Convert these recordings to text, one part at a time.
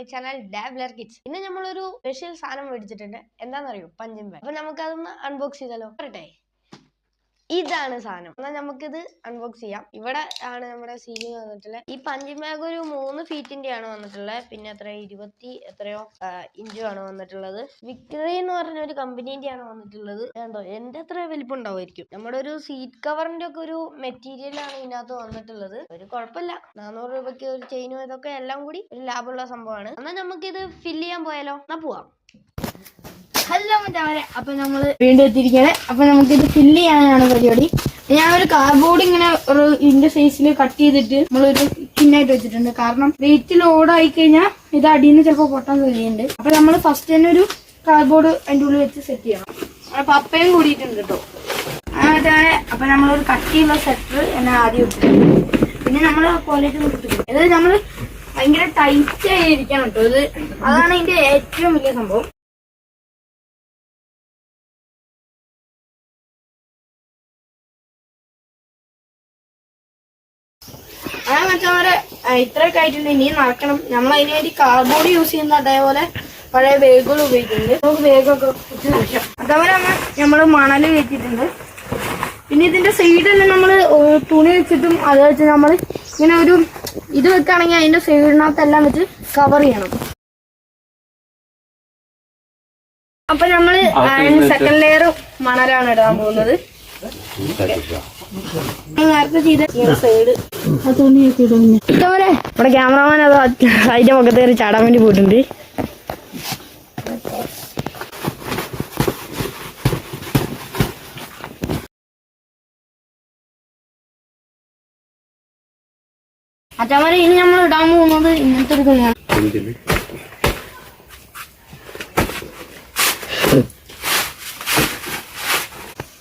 My channel ഡാബ്ലർ kits ഇന്ന് നമ്മളൊരു special സാധനം മേടിച്ചിട്ടുണ്ട്. എന്താണെന്നറിയോ പഞ്ചിങ് ബാഗ് നമുക്ക് അതൊന്ന് അൺബോക്സ് ചെയ്താലോ? പറട്ടെ ഇതാണ് സാധനം. എന്നാൽ നമുക്കിത് അൺബോക്സ് ചെയ്യാം. ഇവിടെ ആണ് നമ്മുടെ സീലിംഗ് വന്നിട്ടുള്ളത് ഈ പഞ്ചിങ് ഒരു മൂന്ന് ഫീറ്റിന്റെ ആണ് വന്നിട്ടുള്ളത് പിന്നെ എത്ര ഇരുപത്തി എത്രയോ ഇഞ്ചും ആണ് വന്നിട്ടുള്ളത്. വിക്ടറി എന്ന് പറഞ്ഞ ഒരു കമ്പനീന്റെ ആണ് വന്നിട്ടുള്ളത്. കണ്ടോ? എന്റെ അത്ര വലിപ്പം ഉണ്ടാവുമായിരിക്കും നമ്മുടെ ഒരു സീറ്റ് കവറിന്റെ ഒക്കെ ഒരു മെറ്റീരിയൽ ആണ് ഇതിനകത്ത് വന്നിട്ടുള്ളത്. ഒരു കുഴപ്പമില്ല. നാനൂറ് രൂപയ്ക്ക് ഒരു ചെയിനും ഇതൊക്കെ എല്ലാം കൂടി ഒരു ലാഭമുള്ള സംഭവമാണ്. എന്നാൽ നമുക്കിത് ഫില്ല് ചെയ്യാൻ പോയാലോ? എന്നാ പോവാം. ഹലോ മറ്റവരെ അപ്പൊ നമ്മൾ വീണ്ടും എത്തിയിരിക്കുകയാണ്. അപ്പൊ നമുക്ക് ഇത് ഫില്ല് ചെയ്യാനാണ് പരിപാടി. ഞാൻ ഒരു കാർഡ്ബോർഡ് ഇങ്ങനെ ഒരു ഇതിന്റെ സൈസിൽ കട്ട് ചെയ്തിട്ട് നമ്മളൊരു കിന്നായിട്ട് വെച്ചിട്ടുണ്ട്. കാരണം വെയിറ്റ് ലോഡായി കഴിഞ്ഞാൽ ഇത് അടിയിൽ നിന്ന് ചിലപ്പോൾ പൊട്ടാൻ സാധ്യതയുണ്ട് അപ്പൊ നമ്മൾ ഫസ്റ്റ് തന്നെ ഒരു കാർഡ്ബോർഡ് അതിന്റെ ഉള്ളിൽ വെച്ച് സെറ്റ് ചെയ്യണം. അപ്പൊ അപ്പയും കൂടിയിട്ടുണ്ട് കേട്ടോ. മറ്റവരെ അപ്പൊ നമ്മളൊരു കട്ട് ചെയ്യുന്ന സെറ്റർ എന്നെ ആദ്യം വെച്ചിട്ടുണ്ട് പിന്നെ നമ്മൾ ക്വാളിറ്റി കൊടുത്തിട്ടുണ്ട് അതായത് നമ്മൾ ഭയങ്കര ടൈറ്റ് ആയിരിക്കണം കേട്ടോ. ഇത് അതാണ് ഇതിന്റെ ഏറ്റവും വലിയ സംഭവം. ആ മറ്റവരെ ഇത്രയൊക്കെ ആയിട്ടുണ്ട്. ഇനിയും നടക്കണം. നമ്മൾ അതിന് വേണ്ടി കാർബോർഡ് യൂസ് ചെയ്യുന്ന അതേപോലെ പഴയ വേഗുകൾ ഉപയോഗിക്കുന്നുണ്ട്. നമുക്ക് വേഗമൊക്കെ അതേപോലെ നമ്മൾ മണൽ കയറ്റിയിട്ടുണ്ട്. പിന്നെ ഇതിന്റെ സൈഡെല്ലാം നമ്മൾ തുണി വെച്ചിട്ടും അത് വെച്ച് നമ്മൾ ഇങ്ങനെ ഒരു ഇത് വെക്കുകയാണെങ്കിൽ അതിന്റെ സൈഡിനകത്തെല്ലാം വെച്ച് കവർ ചെയ്യണം. അപ്പൊ നമ്മൾ സെക്കൻഡ് ലെയർ മണലാണ് ഇടാൻ പോകുന്നത്. ഇവിടെ ക്യാമറമാൻ അത് അതിന്റെ മുഖത്ത് കയറി ചാടാൻ വേണ്ടി പോയിട്ടുണ്ട്. അച്ഛന്മാരെ ഇനി നമ്മൾ ഇടാൻ പോകുന്നത് ഇങ്ങനത്തെ ഒരു തുണിയാണ്.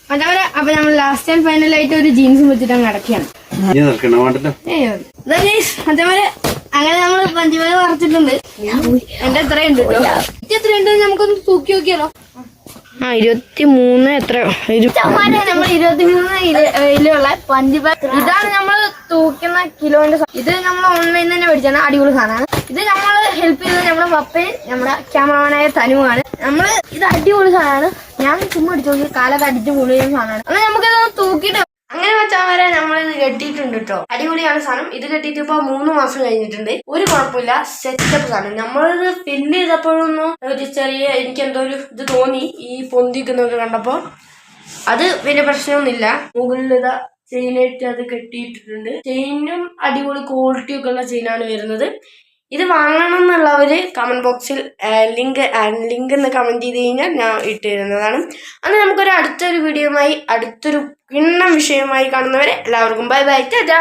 അച്ഛന്മാരെ അപ്പൊ നമ്മൾ ലാസ്റ്റ് ആൻഡ് ഫൈനൽ ആയിട്ട് ഒരു ജീൻസും വെച്ചിട്ട് അങ്ങ് അടക്കുകയാണ് അതേപോലെ അങ്ങനെ നമ്മൾ പഞ്ചുമല പറഞ്ഞിട്ടുണ്ട് എന്റെ എത്രയുണ്ട് കേട്ടോ എത്രയുണ്ട് നമുക്കൊന്ന് തൂക്കി നോക്കിയാലോ? ആ ഇരുപത്തി മൂന്ന് എത്രയോ നമ്മൾ ഇരുപത്തി മൂന്ന് പഞ്ചുബാഗ് ഇതാണ് നമ്മൾ തൂക്കുന്ന കിലോന്റെ ഇത് നമ്മൾ ഓൺലൈനിൽ തന്നെ മേടിച്ചാണ് അടിപൊളി സാധനമാണ്. ഇത് നമ്മൾ ഹെൽപ്പ് ചെയ്തത് നമ്മുടെ പപ്പയും നമ്മുടെ ക്യാമറമാനായ തനുവാണ്. നമ്മൾ ഇത് അടിപൊളി സാധനമാണ്. ഞാൻ ചുമ്മാ അടിച്ചു നോക്കി കാലൊക്കെ അടിച്ചു പൊളിയുന്ന സാധനമാണ്. അങ്ങനെ നമുക്കിത് തൂക്കിയിട്ട് അങ്ങനെ വെച്ചാൽ വരെ നമ്മളിത് കെട്ടിയിട്ടുണ്ട് കേട്ടോ അടിപൊളിയാണ് സാധനം. ഇത് കെട്ടിയിട്ട് ഇപ്പൊ മൂന്ന് മാസം കഴിഞ്ഞിട്ടുണ്ട്. ഒരു കുഴപ്പമില്ല. സെറ്റപ്പ് സാധനം. നമ്മളിത് ഫില്ല് ചെയ്തപ്പോഴൊന്നും ഒരു ചെറിയ എനിക്ക് എന്തോ ഒരു ഇത് തോന്നി. ഈ പൊന്തിക്കുന്നൊക്കെ കണ്ടപ്പോ അത് വലിയ പ്രശ്നമൊന്നുമില്ല. മുകളിൽ ഇതാ ചെയിനായിട്ട് അത് കെട്ടിയിട്ടിട്ടുണ്ട്. ചെയിനും അടിപൊളി ക്വാളിറ്റി ഒക്കെ ഉള്ള ചെയിനാണ് വരുന്നത്. ഇത് വാങ്ങണം എന്നുള്ളവർ കമന്റ് ബോക്സിൽ ലിങ്ക് ലിങ്ക് എന്ന് കമന്റ് ചെയ്ത് കഴിഞ്ഞാൽ ഞാൻ ഇട്ട് തരുന്നതാണ് അന്ന് നമുക്കൊരു അടുത്തൊരു വീഡിയോയുമായി അടുത്തൊരു കിണ്ണം വിഷയമായി കാണുന്നവരെ എല്ലാവർക്കും ബൈ ബൈ ടാറ്റാ